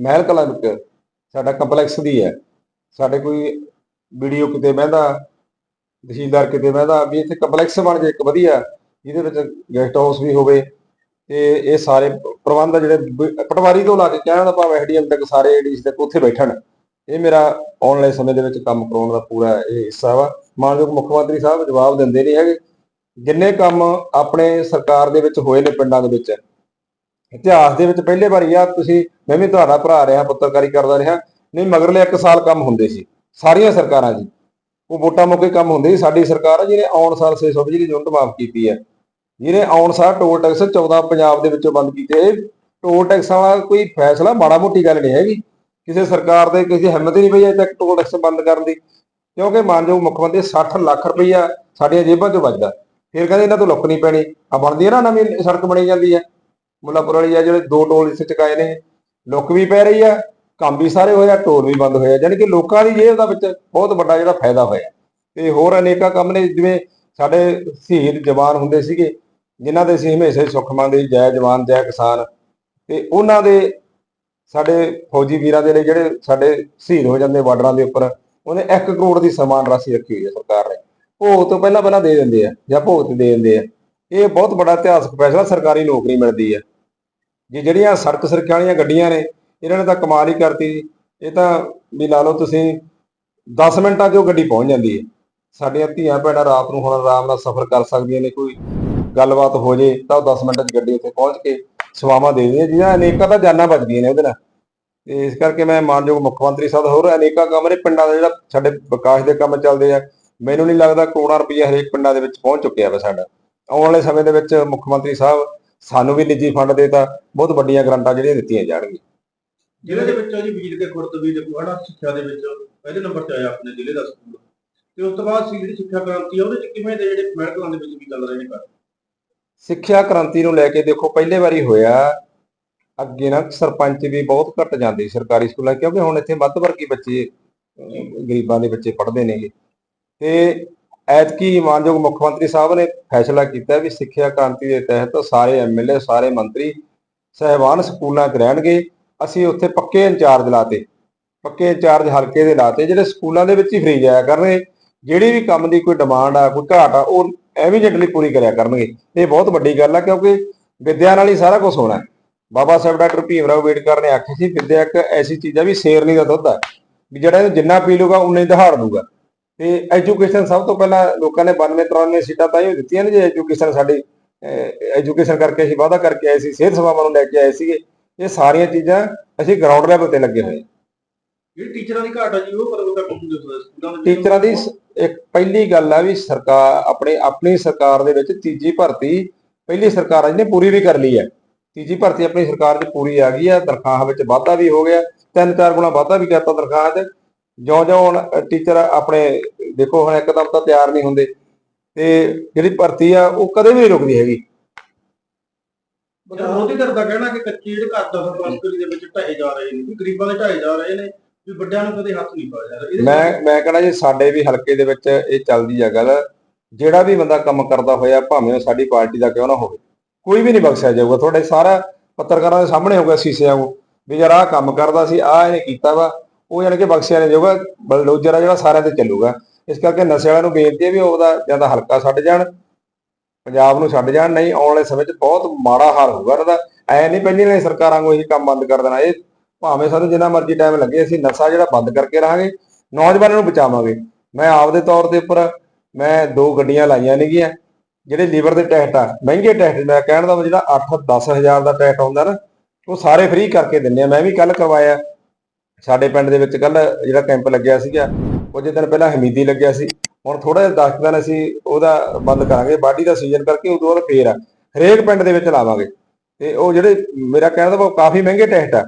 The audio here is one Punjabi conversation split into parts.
ਮਹਿਲ ਕਲਾਂ ਵਿੱਚ ਸਾਡਾ ਕੰਪਲੈਕਸ ਦੀ ਹੈ। ਸਾਡੇ ਕੋਈ ਵੀਡੀਓ ਕਿਤੇ ਬਹਿੰਦਾ, ਤਹਿਸੀਲਦਾਰ ਕਿਤੇ ਬਹਿੰਦਾ ਵੀ ਇੱਥੇ ਕੰਪਲੈਕਸ ਬਣ ਜੇ ਇੱਕ ਵਧੀਆ, ਜਿਹਦੇ ਵਿੱਚ ਗੈਸਟ ਹਾਊਸ ਵੀ ਹੋਵੇ ਤੇ ਇਹ ਸਾਰੇ ਪ੍ਰਬੰਧ ਆ ਜਿਹੜੇ ਪਟਵਾਰੀ ਤੋਂ ਲਾ ਕੇ ਕਹਿਣ ਦਾ ਭਾਵ ਐਡੀਐਮ ਤੱਕ ਸਾਰੇ ਏਡੀਸ ਤੱਕ ਉੱਥੇ ਬੈਠਣ। ਇਹ ਮੇਰਾ ਆਉਣ ਵਾਲੇ ਸਮੇਂ ਦੇ ਵਿੱਚ ਕੰਮ ਕਰਾਉਣ ਦਾ ਪੂਰਾ ਇਹ ਹਿੱਸਾ ਵਾ। ਮਾਨਯੋਗ ਮੁੱਖ ਮੰਤਰੀ ਸਾਹਿਬ ਜਵਾਬ ਦਿੰਦੇ ਨਹੀਂ ਹੈਗੇ। ਜਿੰਨੇ ਕੰਮ ਆਪਣੇ ਸਰਕਾਰ ਦੇ ਵਿੱਚ ਹੋਏ ਨੇ ਪਿੰਡਾਂ ਦੇ ਵਿੱਚ ਇਤਿਹਾਸ ਦੇ ਵਿੱਚ ਪਹਿਲੇ ਵਾਰੀ ਆ, ਤੁਸੀਂ ਮੈਂ ਵੀ ਤੁਹਾਡਾ ਭਰਾ ਰਿਹਾ, ਪੱਤਰਕਾਰੀ ਕਰਦਾ ਰਿਹਾ। ਨਹੀਂ, ਮਗਰਲੇ ਇੱਕ ਸਾਲ ਕੰਮ ਹੁੰਦੇ ਸੀ, ਸਾਰੀਆਂ ਸਰਕਾਰਾਂ ਜੀ। ਉਹ ਵੋਟਾਂ ਮੌਕੇ ਕੰਮ ਹੁੰਦੇ ਸੀ। ਸਾਡੀ ਸਰਕਾਰ ਆ, ਜਿਹਨੇ ਆਉਣ ਸਾਲ 600 ਬਿਜਲੀ ਯੂਨਿਟ ਮਾਫ ਕੀਤੀ ਹੈ ਜਿਹਨੇ ਆਉਣ ਸਾਲ ਟੋਲ ਟੈਕਸ 14 ਪੰਜਾਬ ਦੇ ਵਿੱਚੋਂ ਬੰਦ ਕੀਤੇ। ਟੋਲ ਟੈਕਸਾਂ ਵਾਲਾ ਕੋਈ ਫੈਸਲਾ ਮਾੜਾ ਮੋਟੀ ਗੱਲ ਨਹੀਂ ਹੈਗੀ। ਕਿਸੇ ਸਰਕਾਰ ਦੇ ਕਿਸੇ ਹਿੰਮਤ ਹੀ ਨਹੀਂ ਪਈ ਅਜੇ ਤੱਕ ਟੋਲ ਟੈਕਸ ਬੰਦ ਕਰਨ ਦੀ। ਕਿਉਂਕਿ ਮਾਨਯੋਗ ਮੁੱਖ ਮੰਤਰੀ 60 ਲੱਖ ਰੁਪਈਆ ਸਾਡੀਆਂ ਜੇਬਾਂ 'ਚੋਂ ਵੱਜਦਾ। ਫਿਰ ਕਹਿੰਦੇ ਇਹਨਾਂ ਤੋਂ ਲੁੱਕ ਨਹੀਂ ਪੈਣੀ। ਆ ਬਣਦੀ ਹੈ ਨਾ ਨਵੀਂ ਸੜਕ ਬਣੀ ਜਾਂਦੀ ਹੈ ਮੁੱਲਾਪੁਰ ਵਾਲੀ ਆ, ਜਿਹੜੇ ਦੋ ਟੋਲ ਇਸ ਚੁਕਾਏ ਨੇ। ਲੁੱਕ ਵੀ ਪੈ ਰਹੀ ਆ, ਕੰਮ ਵੀ ਸਾਰੇ ਹੋਇਆ ਟੋਲ ਵੀ ਬੰਦ ਹੋਇਆ ਯਾਨੀ ਕਿ ਲੋਕਾਂ ਦੀ ਜੇਬ ਦਾ ਵਿੱਚ ਬਹੁਤ ਵੱਡਾ ਜਿਹੜਾ ਫਾਇਦਾ ਹੋਇਆ। ਤੇ ਹੋਰ ਅਨੇਕਾਂ ਕੰਮ ਨੇ, ਜਿਵੇਂ ਸਾਡੇ ਸ਼ਹੀਦ ਜਵਾਨ ਹੁੰਦੇ ਸੀਗੇ, ਜਿਨ੍ਹਾਂ ਦੇ ਅਸੀਂ ਹਮੇਸ਼ਾ ਹੀ ਸੁੱਖ ਮੰਗਦੇ ਜੈ ਜਵਾਨ, ਜੈ ਕਿਸਾਨ। ਤੇ ਉਹਨਾਂ ਦੇ ਸਾਡੇ ਫੌਜੀ ਵੀਰਾਂ ਦੇ ਲਈ ਜਿਹੜੇ ਸਾਡੇ ਸ਼ਹੀਦ ਹੋ ਜਾਂਦੇ ਬਾਰਡਰਾਂ ਦੇ ਉੱਪਰ, ਉਹਨੇ 1 ਕਰੋੜ ਦੀ ਸਮਾਨ ਰਾਸ਼ੀ ਰੱਖੀ ਹੋਈ ਹੈ ਸਰਕਾਰ ਨੇ। ਭੋਗ ਤੋਂ ਪਹਿਲਾਂ ਪਹਿਲਾਂ ਦੇ ਦਿੰਦੇ ਆ ਜਾਂ ਭੋਗ ਤੇ ਦੇ ਦਿੰਦੇ ਆ। ਇਹ ਬਹੁਤ ਵੱਡਾ ਇਤਿਹਾਸਕ ਫੈਸਲਾ, ਸਰਕਾਰੀ ਨੌਕਰੀ ਮਿਲਦੀ ਹੈ ਜੇ ਜਿਹੜੀਆਂ ਸੜਕ ਸੁਰੱਖਿਆ ਵਾਲੀਆਂ ਗੱਡੀਆਂ ਨੇ, ਇਹਨਾਂ ਨੇ ਤਾਂ ਕਮਾਲ ਹੀ ਕਰਤੀ ਇਹ ਤਾਂ ਵੀ ਲਾ ਲਓ ਤੁਸੀਂ 10 ਮਿੰਟਾਂ 'ਚ ਉਹ ਗੱਡੀ ਪਹੁੰਚ ਜਾਂਦੀ ਹੈ। ਸਾਡੀਆਂ ਧੀਆਂ ਭੈਣਾਂ ਰਾਤ ਨੂੰ ਹੁਣ ਆਰਾਮ ਨਾਲ ਸਫ਼ਰ ਕਰ ਸਕਦੀਆਂ ਨੇ, ਕੋਈ ਗੱਲਬਾਤ ਹੋ ਜੇ ਤਾਂ ਉਹ 10 ਮਿੰਟਾਂ 'ਚ ਗੱਡੀ ਉੱਥੇ ਪਹੁੰਚ ਕੇ ਸੇਵਾਵਾਂ ਦੇ ਦਿੰਦੀਆਂ, ਜਿਹਨਾਂ ਅਨੇਕਾਂ ਤਾਂ ਜਾਨਾਂ ਬਚਦੀਆਂ ਨੇ ਉਹਦੇ ਨਾਲ। ਤੇ ਇਸ ਕਰਕੇ ਮੈਂ ਮਾਨਯੋਗ ਮੁੱਖ ਮੰਤਰੀ ਸਾਹਿਬ ਹੋਰ ਅਨੇਕਾਂ ਕੰਮ ਨੇ, ਪਿੰਡਾਂ ਦਾ ਜਿਹੜਾ ਸਾਡੇ ਵਿਕਾਸ ਦੇ ਕੰਮ ਚੱਲਦੇ ਆ, ਮੈਨੂੰ ਨਹੀਂ ਲੱਗਦਾ ਕਰੋੜਾਂ ਰੁਪਈਆ ਹਰੇਕ ਪਿੰਡਾਂ ਦੇ ਵਿੱਚ ਪਹੁੰਚ ਚੁੱਕਿਆ ਵਾ ਸਾਡਾ। ਆਉਣ ਵਾਲੇ ਸਮੇਂ ਦੇ ਵਿੱਚ ਮੁੱਖ ਮੰਤਰੀ ਸਾਹਿਬ ਸਾਨੂੰ ਵੀ ਨਿੱਜੀ ਫੰਡ ਦੇਤਾ ਬਹੁਤ ਵੱਡੀਆਂ ਗ੍ਰਾਂਟਾਂ ਜਿਹੜੀਆਂ ਦਿੱਤੀਆਂ ਜਾਣਗੀਆਂ। ਜ਼ਿਲ੍ਹੇ ਦੇ ਵਿੱਚੋਂ ਜੀ ਵੀਰ ਕੇ ਖੁਰਦਵੀ ਦੇ ਕੋਹੜਾ ਸਿੱਖਿਆ ਦੇ ਵਿੱਚ ਪਹਿਲੇ ਨੰਬਰ ਤੇ ਆਇਆ ਆਪਣੇ ਜ਼ਿਲ੍ਹੇ ਦਾ ਸਕੂਲ। ਤੇ ਉਸ ਤੋਂ ਬਾਅਦ ਸੀ ਜਿਹੜੀ ਸਿੱਖਿਆ ਕ੍ਰਾਂਤੀ ਆ ਉਹਦੇ ਚ ਕਿਵੇਂ ਦੇ ਜਿਹੜੇ ਮੈਡੀਕਲਾਂ ਦੇ ਵਿੱਚ ਵੀ ਚੱਲ ਰਹੇ ਨੇ ਕਰ ਸਿੱਖਿਆ ਕ੍ਰਾਂਤੀ ਨੂੰ ਲੈ ਕੇ ਦੇਖੋ ਪਹਿਲੇ ਵਾਰੀ ਹੋਇਆ ਅੱਗੇ ਨਾ ਸਰਪੰਚ ਵੀ ਬਹੁਤ ਘਟ ਜਾਂਦੇ ਸਰਕਾਰੀ ਸਕੂਲਾਂ ਕਿਉਂਕਿ ਹੁਣ ਇੱਥੇ ਮੱਧ ਵਰਗੀ ਬੱਚੇ ਗਰੀਬਾਂ ਦੇ ਬੱਚੇ ਪੜ੍ਹਦੇ ਨੇਗੇ। ਤੇ ਐਤਕੀ ਮਾਨਯੋਗ ਮੁੱਖ ਮੰਤਰੀ ਸਾਹਿਬ ਨੇ ਫੈਸਲਾ ਕੀਤਾ ਵੀ ਸਿੱਖਿਆ ਕ੍ਰਾਂਤੀ ਦੇ ਤਹਿਤ ਸਾਰੇ ਐਮਐਲਏ ਸਾਰੇ ਮੰਤਰੀ ਸਹਿਬਾਨ ਸਕੂਲਾਂ 'ਚ ਰਹਿਣਗੇ। ਅਸੀਂ ਉੱਥੇ ਪੱਕੇ ਇੰਚਾਰਜ ਲਾਤੇ। ਪੱਕੇ ਇੰਚਾਰਜ ਹਲਕੇ ਦੇ ਲਾਤੇ, ਜਿਹੜੇ ਸਕੂਲਾਂ ਦੇ ਵਿੱਚ ਹੀ ਫਰੀ ਜਾਇਆ ਕਰਨਗੇ। ਜਿਹੜੀ ਵੀ ਕੰਮ ਦੀ ਕੋਈ ਡਿਮਾਂਡ ਆ, ਕੋਈ ਘਾਟ ਆ, ਉਹ ਐਵੀਡੈਂਟਲੀ ਪੂਰੀ ਕਰਿਆ ਕਰਨਗੇ। ਇਹ ਬਹੁਤ ਵੱਡੀ ਗੱਲ ਆ, ਕਿਉਂਕਿ ਵਿਦਿਆ ਨਾਲ ਹੀ ਸਾਰਾ ਕੁਝ ਹੋਣਾ ਬਾਬਾ ਸਾਹਿਬ ਡਾਕਟਰ ਭੀਮ ਰਾਓ ਅੰਬੇਡਕਰ ਨੇ ਆਖਿਆ ਸੀ, ਵਿਦਿਆ ਇੱਕ ਐਸੀ ਚੀਜ਼ ਆ ਵੀ ਸ਼ੇਰਨੀ ਦਾ ਦੁੱਧ ਆ। ਵੀ ਜਿਹੜਾ ਇਹਨੂੰ ਜਿੰਨਾ ਪੀ ਲੂਗਾ, ਉਨਾ ਹੀ ਦਹਾੜ ਦੂਗਾ। ਤੇ ਐਜੂਕੇਸ਼ਨ ਸਭ ਤੋਂ ਪਹਿਲਾਂ ਲੋਕਾਂ ਨੇ 92 93 ਸੀਟਾਂ ਤਾਂ ਹੀ ਦਿੱਤੀਆਂ ਨੇ ਜੇ ਐਜੂਕੇਸ਼ਨ ਸਾਡੀ ਐਜੂਕੇਸ਼ਨ ਕਰਕੇ ਅਸੀਂ ਵਾਅਦਾ ਕਰਕੇ ਆਏ ਸੀ ਸਿਹਤ ਸੇਵਾਵਾਂ ਨੂੰ ਲੈ ਕੇ ਆਏ ਸੀਗੇ ਇਹ ਸਾਰੀਆਂ ਚੀਜ਼ਾਂ ਅਸੀਂ ਗਰਾਊਂਡ ਲੈਵਲ ਤੇ ਲੱਗੇ ਹੋਏ ਹਾਂ। ਜਿਹੜੀ ਟੀਚਰਾਂ ਦੀ ਘਾਟ ਆ ਜੀ ਉਹ ਕਦੋਂ ਤੱਕ ਪੂਰੀ ਹੋ ਸਕਦੀ ਸਕੂਲਾਂ ਦੇ ਵਿੱਚ? ਟੀਚਰਾਂ ਦੀ ਸ- ਇੱਕ ਪਹਿਲੀ ਗੱਲ ਆ ਵੀ ਸਰਕਾਰ ਆਪਣੇ ਆਪਣੀ ਸਰਕਾਰ ਦੇ ਵਿੱਚ ਤੀਜੀ ਭਰਤੀ ਪਹਿਲੀ ਸਰਕਾਰ ਆ ਜਿਹਨੇ ਪੂਰੀ ਵੀ ਕਰ ਲਈ ਹੈ ਤੀਜੀ ਭਰਤੀ ਆਪਣੀ ਸਰਕਾਰ 'ਚ ਪੂਰੀ ਆ ਗਈ ਆ ਤਨਖਾਹ ਵਿੱਚ ਵਾਧਾ ਵੀ ਹੋ ਗਿਆ ਤਿੰਨ ਚਾਰ ਗੁਣਾ ਵਾਧਾ ਵੀ ਕਰਤਾ ਤਨਖਾਹ 'ਚ ਜਿਉਂ-ਜਿਉਂ ਹੁਣ ਟੀਚਰ ਆਪਣੇ ਦੇਖੋ ਹੁਣ ਇੱਕਦਮ ਤਾਂ ਤਿਆਰ ਨਹੀਂ ਹੁੰਦੇ। ਤੇ ਜਿਹੜੀ ਭਰਤੀ ਆ ਉਹ ਕਦੇ ਵੀ ਨਹੀਂ ਰੁਕਦੀ ਹੈਗੀ। ਪਰ ਮੋਦੀ ਦਾ ਕਹਿਣਾ ਕਿ ਕੱਚੀ ਜਿਹੜੇ ਘਰ ਦਾ ਸੰਸਕ੍ਰਿਤੀ ਦੇ ਵਿੱਚ ਢਾਏ ਜਾ ਰਹੇ ਨੇ ਵੀ ਗਰੀਬਾਂ ਦੇ ਢਾਏ ਜਾ ਰਹੇ ਨੇ ਵੀ ਵੱਡਿਆਂ ਨੂੰ ਕਦੇ ਹੱਥ ਨਹੀਂ ਪਾਇਆ ਜਾ ਮੈਂ ਮੈਂ ਕਹਿੰਦਾ ਜੀ ਸਾਡੇ ਵੀ ਹਲਕੇ ਦੇ ਵਿੱਚ ਇਹ ਚੱਲਦੀ ਆ ਗੱਲ। ਜਿਹੜਾ ਵੀ ਬੰਦਾ ਕੰਮ ਕਰਦਾ ਹੋਇਆ ਭਾਵੇਂ ਉਹ ਸਾਡੀ ਪਾਰਟੀ ਦਾ ਕਿਉਂ ਨਾ ਹੋਵੇ ਕੋਈ ਵੀ ਨਹੀਂ ਬਖਸ਼ਿਆ ਜਾਊਗਾ। ਤੁਹਾਡੇ ਸਾਰਾ ਪੱਤਰਕਾਰਾਂ ਦੇ ਸਾਹਮਣੇ ਹੋਊਗਾ ਸੀਸੇ ਵਾਂਗੂ ਵੀ ਯਾਰ ਆਹ ਕੰਮ ਕਰਦਾ ਸੀ ਆਹ ਇਹਨੇ ਕੀਤਾ ਵਾ। ਉਹ ਯਾਨੀ ਕਿ ਬਖਸ਼ਿਆ ਨਹੀਂ ਜਾਊਗਾ ਬਲਡੋਜ਼ਰ ਆ ਜਿਹੜਾ ਸਾਰਿਆਂ ਤੇ ਚੱਲੂਗਾ। ਇਸ ਕਰਕੇ ਨਸ਼ੇ ਵਾਲਿਆਂ ਨੂੰ ਬੇਨਤੀ ਹੈ ਵੀ ਉਹਦਾ ਜਾਂ ਤਾਂ ਹਲਕਾ ਛੱਡ ਜਾਣ, ਪੰਜਾਬ ਨੂੰ ਛੱਡ ਜਾਣ, ਨਹੀਂ ਆਉਣ ਵਾਲੇ ਸਮੇਂ 'ਚ ਬਹੁਤ ਮਾੜਾ ਹਾਲ ਹੋਊਗਾ। ਇਹਨਾਂ ਦਾ ਐ ਨਹੀਂ ਪਹਿਲੀ ਨੇ ਸਰਕਾਰਾਂ ਨੂੰ ਇਹ ਕੰਮ ਬੰਦ ਕਰ ਦੇਣਾ। ਇਹ ਭਾਵੇਂ ਸਾਨੂੰ ਜਿੰਨਾ ਮਰਜ਼ੀ ਟਾਈਮ ਲੱਗੇ, ਅਸੀਂ ਨਸ਼ਾ ਜਿਹੜਾ ਬੰਦ ਕਰਕੇ ਰਹਾਂਗੇ, ਨੌਜਵਾਨਾਂ ਨੂੰ ਬਚਾਵਾਂਗੇ। ਮੈਂ ਆਪਦੇ ਤੌਰ ਦੇ ਉੱਪਰ ਮੈਂ ਦੋ ਗੱਡੀਆਂ ਲਾਈਆਂ ਨੇਗੀਆਂ, ਜਿਹੜੇ ਲੀਵਰ ਦੇ ਟੈਸਟ ਆ, ਮਹਿੰਗੇ ਟੈਸਟ ਮੈਂ ਕਹਿਣ ਦਾ ਜਿਹੜਾ 8-10 ਹਜ਼ਾਰ ਦਾ ਟੈਸਟ ਆਉਂਦਾ ਨਾ, ਉਹ ਸਾਰੇ ਫ੍ਰੀ ਕਰਕੇ ਦਿੰਦੇ ਆ। ਮੈਂ ਵੀ ਕੱਲ ਕਰਵਾਇਆ। ਸਾਡੇ ਪਿੰਡ ਦੇ ਵਿੱਚ ਕੱਲ ਜਿਹੜਾ ਕੈਂਪ ਲੱਗਿਆ ਸੀਗਾ, ਕੁਝ ਦਿਨ ਪਹਿਲਾਂ ਹਮੀਦੀ ਲੱਗਿਆ ਸੀ। ਹੁਣ ਥੋੜਾ ਜਿਹਾ 10 ਦਿਨ ਅਸੀਂ ਉਹਦਾ ਬੰਦ ਕਰਾਂਗੇ। ਬਾਡੀ ਦਾ ਸੀਜ਼ਨ ਕਰਕੇ ਉਦੋਂ ਬਾਅਦ ਫੇਰ ਆ। ਹਰੇਕ ਪਿੰਡ ਦੇ ਵਿੱਚ ਲਾਵਾਂਗੇ। ਤੇ ਉਹ ਜਿਹੜੇ ਮੇਰਾ ਕਹਿਣ ਦਾ ਕਾਫੀ ਮਹਿੰਗੇ ਟੈਸਟ ਆ।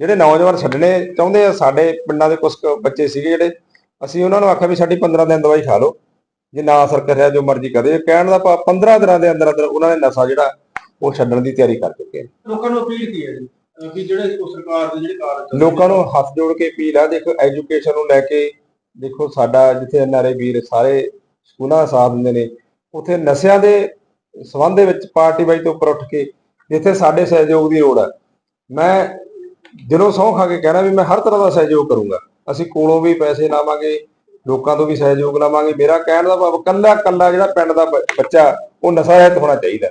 ਜਿਹੜੇ ਨੌਜਵਾਨ ਛੱਡਣੇ ਚਾਹੁੰਦੇ ਆ, ਸਾਡੇ ਪਿੰਡਾਂ ਦੇ ਕੁਝ ਬੱਚੇ ਸੀਗੇ ਜਿਹੜੇ, ਅਸੀਂ ਉਹਨਾਂ ਨੂੰ ਆਖਿਆ ਵੀ ਸਾਡੀ 15 ਦਿਨ ਦਵਾਈ ਖਾ ਲਓ। ਜੇ ਨਾ ਅਸਰ ਕਰਿਆ ਜੋ ਮਰਜ਼ੀ ਕਰੇ। ਕਹਿਣ ਦਾ ਭਾਵ 15 ਦਿਨਾਂ ਦੇ ਅੰਦਰ ਅੰਦਰ ਉਹਨਾਂ ਨੇ ਨਸ਼ਾ ਜਿਹੜਾ, ਉਹ ਛੱਡਣ ਦੀ ਤਿਆਰੀ ਕਰ ਚੁੱਕੇ ਨੇ ਲੋਕਾਂ ਨੂੰ ਅਪੀਲ ਕੀ ਹੈ ਜੀ? ਵੀ ਜਿਹੜੇ ਉਹ ਸਰਕਾਰ ਦੇ ਜਿਹੜੇ ਕਾਰਜ ਲੋਕਾਂ ਨੂੰ। ਹੱਥ ਜੋੜ ਕੇ ਅਪੀਲ ਆ ਦੇਖੋ ਐਜੂਕੇਸ਼ਨ ਨੂੰ ਲੈ ਕੇ ਦੇਖੋ ਸਾਡਾ ਜਿੱਥੇ ਐਨਆਰਏ ਵੀਰ ਸਾਰੇ ਸਕੂਲਾਂ ਸਾਥ ਦਿੰਦੇ ਨੇ ਉੱਥੇ ਨਸ਼ਿਆਂ ਦੇ ਸਬੰਧ ਦੇ ਵਿੱਚ ਪਾਰਟੀ ਬਾਈ ਤੋਂ ਉੱਪਰ ਉੱਠ ਕੇ ਜਿੱਥੇ ਸਾਡੇ ਸਹਿਯੋਗ ਦੀ ਲੋੜ ਹੈ ਮੈਂ ਦਿਲੋਂ ਸਹੁੰ ਖਾ ਕੇ ਕਹਿਣਾ ਵੀ ਮੈਂ ਹਰ ਤਰ੍ਹਾਂ ਦਾ ਸਹਿਯੋਗ ਕਰੂੰਗਾ। ਅਸੀਂ ਕੋਲੋਂ ਵੀ ਪੈਸੇ ਲਾਵਾਂਗੇ ਲੋਕਾਂ ਤੋਂ ਵੀ ਸਹਿਯੋਗ ਲਵਾਂਗੇ। ਮੇਰਾ ਕਹਿਣ ਦਾ ਭਾਵ ਕੱਲਾ ਕੱਲਾ ਜਿਹੜਾ ਪਿੰਡ ਦਾ ਬੱਚਾ ਉਹ ਨਸ਼ਾ ਰਹਿਤ ਹੋਣਾ ਚਾਹੀਦਾ।